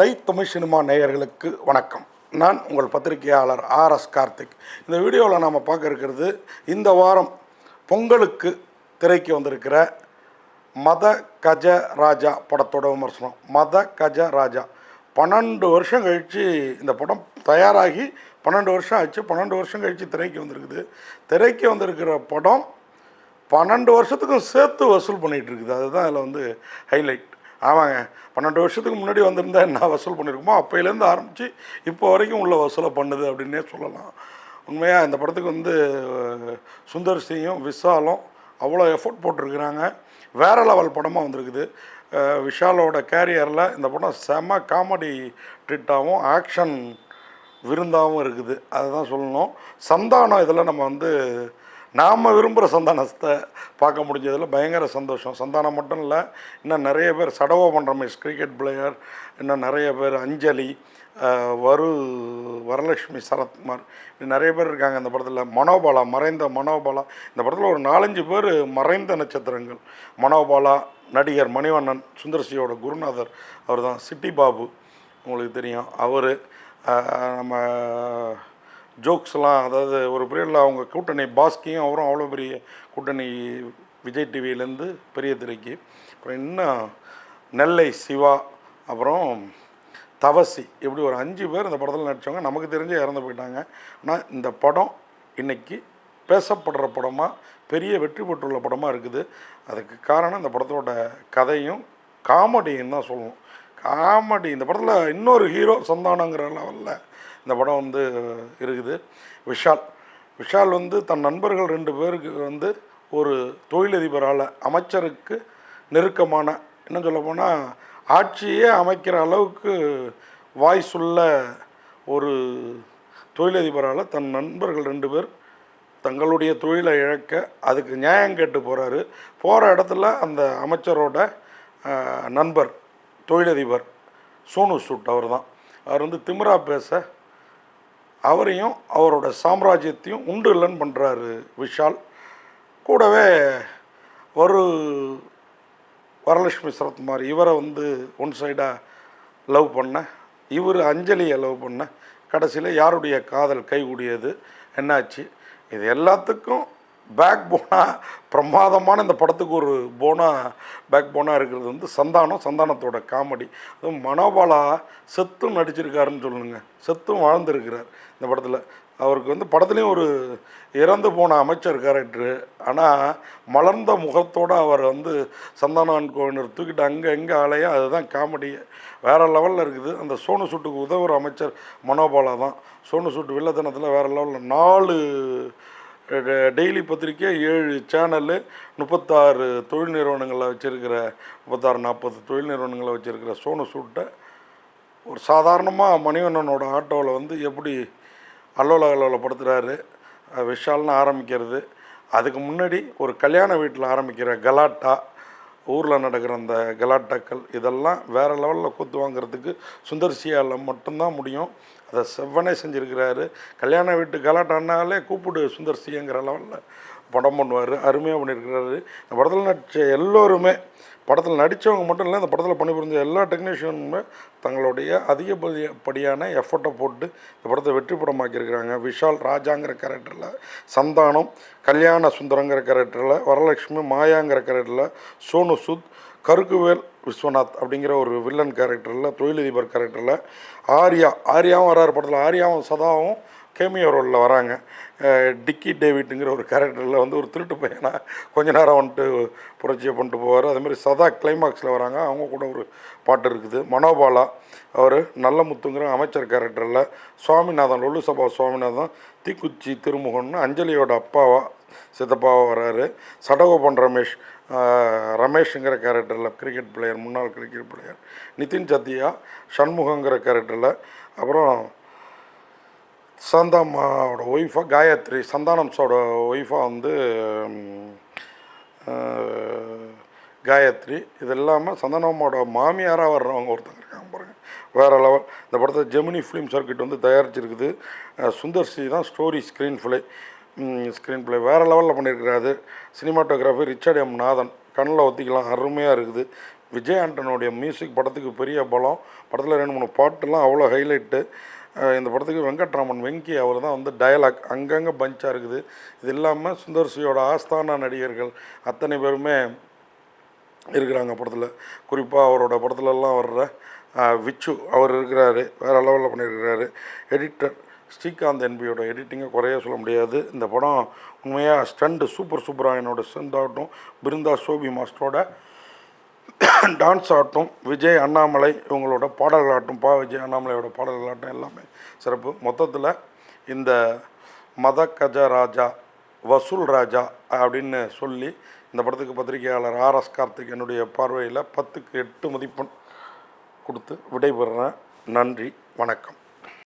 Light Tamil cinema நேயர்களுக்கு வணக்கம். நான் உங்கள் பத்திரிகையாளர் ஆர் எஸ் கார்த்திக். இந்த வீடியோவில் நாம் பார்க்க இருக்கிறது இந்த வாரம் பொங்கலுக்கு திரைக்கு வந்திருக்கிற மத கஜ ராஜா படத்தோட விமர்சனம். மத கஜ ராஜா. பன்னெண்டு வருஷம் கழித்து இந்த படம் தயாராகி பன்னெண்டு வருஷம் ஆச்சு. பன்னெண்டு வருஷம் கழித்து திரைக்கு வந்திருக்குது. திரைக்கு வந்திருக்கிற படம் பன்னெண்டு வருஷத்துக்கும் சேர்த்து வசூல் பண்ணிகிட்டு இருக்குது. அதுதான் அதில் வந்து ஹைலைட் ஆமாங்க. பன்னெண்டு வருஷத்துக்கு முன்னாடி வந்திருந்தா என்ன வசூல் பண்ணியிருக்குமோ அப்போயிலேருந்து ஆரம்பித்து இப்போ வரைக்கும் உள்ள வசூலை பண்ணுது அப்படின்னே சொல்லலாம். உண்மையாக இந்த படத்துக்கு வந்து சுந்தர் சிங்கும் விஷாலும் அவ்வளோ எஃபோர்ட் போட்டிருக்கிறாங்க. வேறு லெவல் படமாக வந்திருக்குது. விஷாலோட கேரியரில் இந்த படம் செம காமெடி ட்ரிட்டாகவும் ஆக்ஷன் விருந்தாகவும் இருக்குது. அதுதான் சொல்லணும். சந்தானம் இதில் நம்ம வந்து நாம் விரும்புகிற சந்தானத்தை பார்க்க முடிஞ்சதில் பயங்கர சந்தோஷம். சந்தானம் மட்டும் இல்லை இன்னும் நிறைய பேர் சடவோ ரமேஷ் கிரிக்கெட் பிளேயர் இன்னும் நிறைய பேர் அஞ்சலி வரு வரலட்சுமி சரத்குமார் இன்னும் நிறைய பேர் இருக்காங்க இந்த படத்தில். மனோபாலா மறைந்த மனோபாலா. இந்த படத்தில் ஒரு நாலஞ்சு பேர் மறைந்த நட்சத்திரங்கள். மனோபாலா நடிகர் மணிவண்ணன் சுந்தர்சியோட குருநாதர் அவர் தான் சிட்டி பாபு உங்களுக்கு தெரியும். அவர் நம்ம ஜோக்ஸ்லாம் அதாவது ஒரு பீரியடில் அவங்க கூட்டணி பாஸ்கியும் அவரும் அவ்வளோ பெரிய கூட்டணி விஜய் டிவியிலேருந்து பெரிய திரைக்கு. அப்புறம் இன்னும் நெல்லை சிவா அப்புறம் தவசி இப்படி ஒரு அஞ்சு பேர் இந்த படத்தில் நடித்தவங்க நமக்கு தெரிஞ்சு இறந்து போயிட்டாங்க. ஆனால் இந்த படம் இன்றைக்கி பேசப்படுற படமாக பெரிய வெற்றி பெற்றுள்ள படமாக இருக்குது. அதுக்கு காரணம் இந்த படத்தோட கதையும் காமெடியும் தான் சொல்லணும். காமெடி இந்த படத்தில் இன்னொரு ஹீரோ சந்தானங்கிற லெவலில் இந்த படம் வந்து இருக்குது. விஷால். விஷால் வந்து தன் நண்பர்கள் ரெண்டு பேருக்கு வந்து ஒரு தொழிலதிபரால் அமைச்சருக்கு நெருக்கமான இன்னும் சொல்ல போனால் ஆட்சியே அமைக்கிற அளவுக்கு வாய்ஸ் உள்ள ஒரு தொழிலதிபரால் தன் நண்பர்கள் ரெண்டு பேர் தங்களுடைய தொழிலை இழக்க அதுக்கு நியாயம் கேட்டு போகிறாரு போகிற இடத்துல அந்த அமைச்சரோட நண்பர் தொழிலதிபர் சோனு சூட் அவர் தான் அவர் வந்து திமிரா பேச அவரையும் அவரோட சாம்ராஜ்யத்தையும் உண்டு இல்லைன்னு பண்ணுறாரு விஷால். கூடவே ஒரு வரலட்சுமி சரத்குமார் இவரை வந்து ஒன் சைடாக லவ் பண்ண இவர் அஞ்சலியை லவ் பண்ண கடைசியில் யாருடைய காதல் கைகூடியது? என்னாச்சு? இது எல்லாத்துக்கும் பேக் போனாக பிரமாதமான இந்த படத்துக்கு ஒரு போனா பேக் போனாக இருக்கிறது வந்து சந்தானம் சந்தானத்தோட காமெடி அதுவும் மனோபாலா செத்தும் நடிச்சிருக்காருன்னு சொல்லுங்க. செத்தும் வாழ்ந்துருக்கிறார் இந்த படத்தில். அவருக்கு வந்து படத்துலேயும் ஒரு இறந்து போன அமைச்சர் கேரக்டரு ஆனால் மலர்ந்த முகத்தோடு அவர் வந்து சந்தானன் கோவினர் தூக்கிட்டு அங்கே எங்கே ஆலையோ அதுதான் காமெடி வேறு லெவலில் இருக்குது. அந்த சோனு சுட்டுக்கு உதவுற அமைச்சர் மனோபாலா தான். சோனு சுட்டு வில்லத்தனத்தில் வேறு லெவலில் நாலு டெய்லி பத்திரிக்கை ஏழு சேனலு முப்பத்தாறு தொழில் நிறுவனங்களை வச்சுருக்கிற முப்பத்தாறு நாற்பது தொழில் நிறுவனங்களை வச்சுருக்கிற சோனு சூட்டை ஒரு சாதாரணமாக மணிவண்ணனோட ஆட்டோவில் வந்து எப்படி அல்லோல அல்லோலப்படுத்துகிறாரு விஷால்னு ஆரம்பிக்கிறது. அதுக்கு முன்னாடி ஒரு கல்யாண வீட்டில் ஆரம்பிக்கிற கலாட்டா ஊரில் நடக்கிற அந்த கலாட்டாக்கள் இதெல்லாம் வேறு லெவலில் கூத்து வாங்குறதுக்கு சுந்தர்சியால் மட்டும்தான் முடியும். அதை செவ்வனே செஞ்சுருக்கிறாரு. கல்யாண வீட்டு கலாட்டானாலே கூப்பிடு சுந்தர் சிங்கிற லெவலில் படம் பண்ணுவார் அருமையாக பண்ணியிருக்கிறாரு இந்த படத்தில் நடித்த எல்லோருமே படத்தில் நடித்தவங்க மட்டும் இல்லை இந்த படத்தில் பணிபுரிஞ்ச எல்லா டெக்னீஷியனுமே தங்களுடைய அதிகப்படியான எஃபர்ட்டை போட்டு இந்த படத்தை வெற்றி படமாக்கியிருக்கிறாங்க. விஷால் ராஜாங்கிற கேரக்டரில் சந்தானம் கல்யாண சுந்தரங்கிற கேரக்டரில் வரலட்சுமி மாயாங்கிற கேரக்டரில் சோனு சுத் கருக்குவேல் விஸ்வநாத் அப்படிங்கிற ஒரு வில்லன் கேரக்டரில் தொழிலதிபர் கேரக்டரில் ஆர்யா ஆர்யாவும் வராரு படத்தில். ஆர்யாவும் சதாவும் கேமியோ ரோலில் வராங்க. டிக்கி டேவிட்டுங்கிற ஒரு கேரக்டரில் வந்து ஒரு திருட்டு பையனாக கொஞ்ச நேரம் வந்துட்டு புரட்சியை பண்ணிட்டு போவார். அதேமாதிரி சதா கிளைமாக்ஸில் வராங்க. அவங்க கூட ஒரு பாட்டு இருக்குது. மனோபாலா அவர் நல்ல முத்துங்கிற அமைச்சர் கேரக்டரில் சுவாமிநாதன் லொல்லு சபா சுவாமிநாதன் தீக்குச்சி திருமுகன்னு அஞ்சலியோட அப்பாவா சித்தப்பாவா வராரு. சடகோபன் ரமேஷ் ரமேஷுங்கிற கேரக்டரில் கிரிக்கெட் பிளேயர் முன்னாள் கிரிக்கெட் பிளேயர் நிதின் சத்தியா சண்முகங்கிற கேரக்டரில் அப்புறம் சந்தாமாவோட ஒய்ஃபாக காயத்ரி சந்தானம்ஸோட ஒய்ஃபாக வந்து காயத்ரி. இது இல்லாமல் சந்தானமோட மாமியாராக வர்றவங்க ஒருத்தங்க இருக்காங்க பாருங்கள் வேறு லெவல். இந்த படத்தை ஜெமினி ஃபிலிம் சர்க்கிட் வந்து தயாரிச்சிருக்குது. சுந்தர்சி சுந்தர் சி தான் story screenplay screenplay வேறு லெவலில் பண்ணியிருக்கிறாரு சினிமாட்டோகிராஃபி ரிச்சர்ட் எம் நாதன் கண்ணில் ஒத்திக்கலாம் அருமையாக இருக்குது. விஜய் ஆண்டனுடைய மியூசிக் படத்துக்கு பெரிய பலம். படத்தில் ரெண்டு மூணு பாட்டுலாம் அவ்வளோ ஹைலைட்டு இந்த படத்துக்கு வெங்கட்ராமன் வெங்கி அவர் தான் வந்து டயலாக் அங்கங்கே பஞ்சாக இருக்குது. இது இல்லாமல் சுந்தர் சியோட ஆஸ்தான நடிகர்கள் அத்தனை பேருமே இருக்கிறாங்க படத்தில். குறிப்பாக அவரோட படத்துலலாம் வர்ற விச்சு அவர் இருக்கிறாரு. வேறு லெவலில் பண்ணியிருக்கிறாரு எடிட்டர் ஸ்ரீகாந்த் என்பியோட எடிட்டிங்கை குறைய சொல்ல முடியாது. இந்த படம் உண்மையாக ஸ்டண்டு சூப்பர் சூப்பராயனோட ஸ்டண்ட் ஆகட்டும். பிருந்தா சோபி மாஸ்டரோட டான்ஸ் ஆகட்டும். விஜய் அண்ணாமலை இவங்களோட பாடல்களாகட்டும். பா விஜய் அண்ணாமலையோட பாடல்களாகட்டும் எல்லாமே சிறப்பு. மொத்தத்தில் இந்த மத கஜ ராஜா வசூல் ராஜா அப்படின்னு சொல்லி இந்த படத்துக்கு பத்திரிகையாளர் ஆர்எஸ் கார்த்திக் என்னுடைய பார்வையில் பத்துக்கு எட்டு மதிப்பெண் கொடுத்து விடைபெறுறேன். நன்றி வணக்கம்.